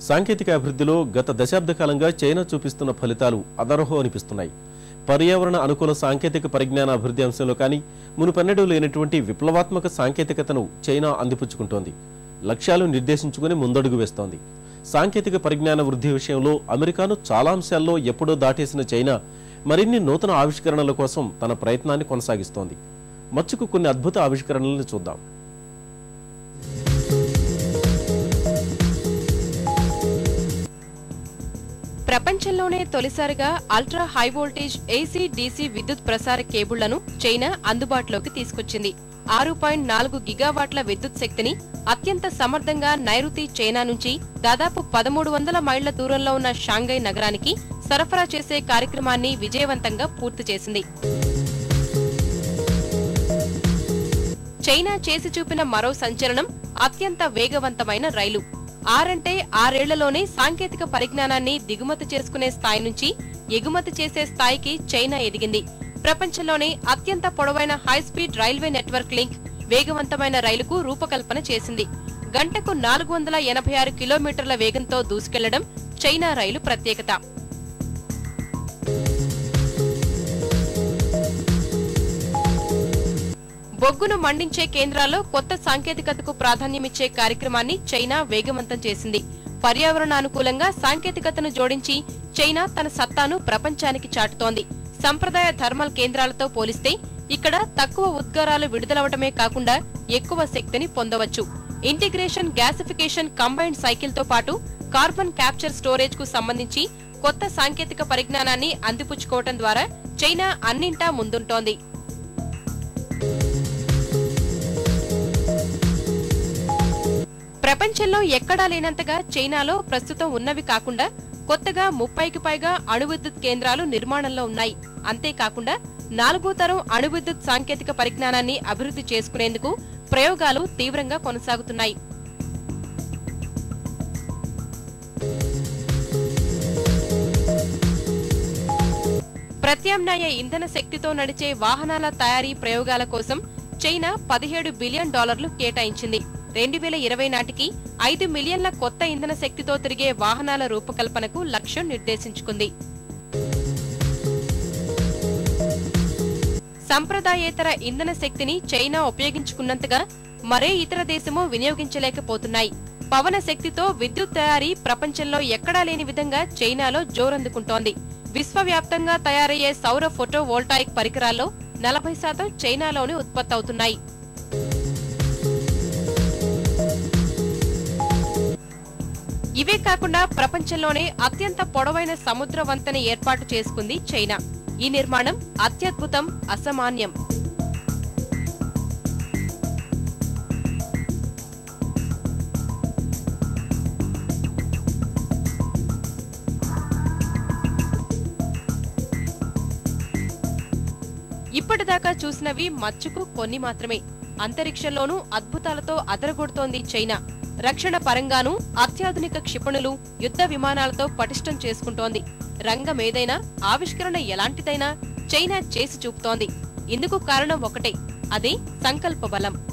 సాంకేతిక అభివృద్ధిలో గత దశాబ్ద కాలంగా చైనా చూపిస్తున్న ఫలితాలు అదరహో అనిపిస్తున్నాయి. పర్యావరణ అనుకూల సాంకేతిక పరిజ్ఞాన అభివృద్ధి అంశంలో కానీ మునుపెన్నడూ లేనటువంటి విప్లవాత్మక సాంకేతికతను చైనా అందిపుచ్చుకుంటోంది. లక్ష్యాలు నిర్దేశించుకుని ముందడుగు వేస్తోంది. సాంకేతిక పరిజ్ఞాన వృద్ధి విషయంలో అమెరికాను చాలా అంశాల్లో ఎప్పుడో దాటేసిన చైనా మరిన్ని నూతన ఆవిష్కరణల కోసం తన ప్రయత్నాన్ని కొనసాగిస్తోంది. మచ్చుకు కొన్ని అద్భుత ఆవిష్కరణలను చూద్దాం. ప్రపంచంలోనే తొలిసారిగా ultra high voltage AC DC విద్యుత్ ప్రసార కేబుళ్ళను చైనా అందుబాటులోకి తీసుకొచ్చింది. ఆరు పాయింట్ నాలుగు గిగావాట్ల విద్యుత్ శక్తిని అత్యంత సమర్థంగా నైరుతి చైనా నుంచి దాదాపు పదమూడు వందల మైళ్ళ దూరంలో ఉన్న షాంఘై నగరానికి సరఫరా చేసే కార్యక్రమాన్ని విజయవంతంగా పూర్తి చేసింది. చైనా చేసి చూపిన మరో సంచలనం అత్యంత వేగవంతమైన రైలు. ఆరంటే ఆరేళ్ళలోనే సాంకేతిక పరిజ్ఞానాన్ని దిగుమతి చేసుకునే స్థాయి నుంచి ఎగుమతి చేసే స్థాయికి చైనా ఎదిగింది. ప్రపంచంలోనే అత్యంత పొడవైన high speed railway network link వేగవంతమైన రైలుకు రూపకల్పన చేసింది. గంటకు నాలుగు వందల ఎనభై ఆరు కిలోమీటర్ల వేగంతో దూసుకెళ్ళడం చైనా రైలు ప్రత్యేకత. బొగ్గును మండించే కేంద్రాల్లో కొత్త సాంకేతికతకు ప్రాధాన్యమిచ్చే కార్యక్రమాన్ని చైనా వేగవంతం చేసింది. పర్యావరణానుకూలంగా సాంకేతికతను జోడించి చైనా తన సత్తాను ప్రపంచానికి చాటుతోంది. సంప్రదాయ థర్మల్ కేంద్రాలతో పోలిస్తే ఇక్కడ తక్కువ ఉద్గారాలు విడుదలవటమే కాకుండా ఎక్కువ శక్తిని పొందవచ్చు. ఇంటిగ్రేషన్ గ్యాసిఫికేషన్ కంబైన్డ్ సైకిల్తో పాటు కార్బన్ క్యాప్చర్ స్టోరేజ్కు సంబంధించి కొత్త సాంకేతిక పరిజ్ఞానాన్ని అందిపుచ్చుకోవటం ద్వారా చైనా అన్నింటా ముందుంటోంది. ప్రపంచంలో ఎక్కడా లేనంతగా చైనాలో ప్రస్తుతం ఉన్నవి కాకుండా కొత్తగా ముప్పైకి పైగా అణువిద్యుత్ కేంద్రాలు నిర్మాణంలో ఉన్నాయి. అంతేకాకుండా నాలుగో తరం అణువిద్యుత్ సాంకేతిక పరిజ్ఞానాన్ని అభివృద్ధి చేసుకునేందుకు ప్రయోగాలు తీవ్రంగా కొనసాగుతున్నాయి. ప్రత్యామ్నాయ ఇంధన శక్తితో నడిచే వాహనాల తయారీ ప్రయోగాల కోసం చైనా పదిహేడు బిలియన్ డాలర్లు కేటాయించింది. రెండు వేల ఇరవై నాటికి ఐదు మిలియన్ల కొత్త ఇంధన శక్తితో తిరిగే వాహనాల రూపకల్పనకు లక్ష్యం నిర్దేశించుకుంది. సంప్రదాయేతర ఇంధన శక్తిని చైనా ఉపయోగించుకున్నంతగా మరే ఇతర దేశమూ వినియోగించలేకపోతున్నాయి. పవన శక్తితో విద్యుత్ తయారీ ప్రపంచంలో ఎక్కడా లేని విధంగా చైనాలో జోరందుకుంటోంది. విశ్వవ్యాప్తంగా తయారయ్యే సౌర ఫోటో వోల్టాయిక్ పరికరాల్లో నలభై శాతం చైనాలోనే ఉత్పత్తవుతున్నాయి. ఇవే కాకుండా ప్రపంచంలోనే అత్యంత పొడవైన సముద్ర వంతెన ఏర్పాటు చేసుకుంది చైనా. ఈ నిర్మాణం అత్యద్భుతం అసామాన్యం. ఇప్పటిదాకా చూసినవి మచ్చుకు కొన్ని మాత్రమే. అంతరిక్షంలోనూ అద్భుతాలతో అదరగొడుతోంది చైనా. రక్షణ పరంగానూ అత్యాధునిక క్షిపణులు యుద్ధ విమానాలతో పటిష్టం చేసుకుంటోంది. రంగమేదైనా ఆవిష్కరణ ఎలాంటిదైనా చైనా చేసి చూపుతోంది. ఇందుకు కారణం ఒకటే అదే సంకల్ప బలం.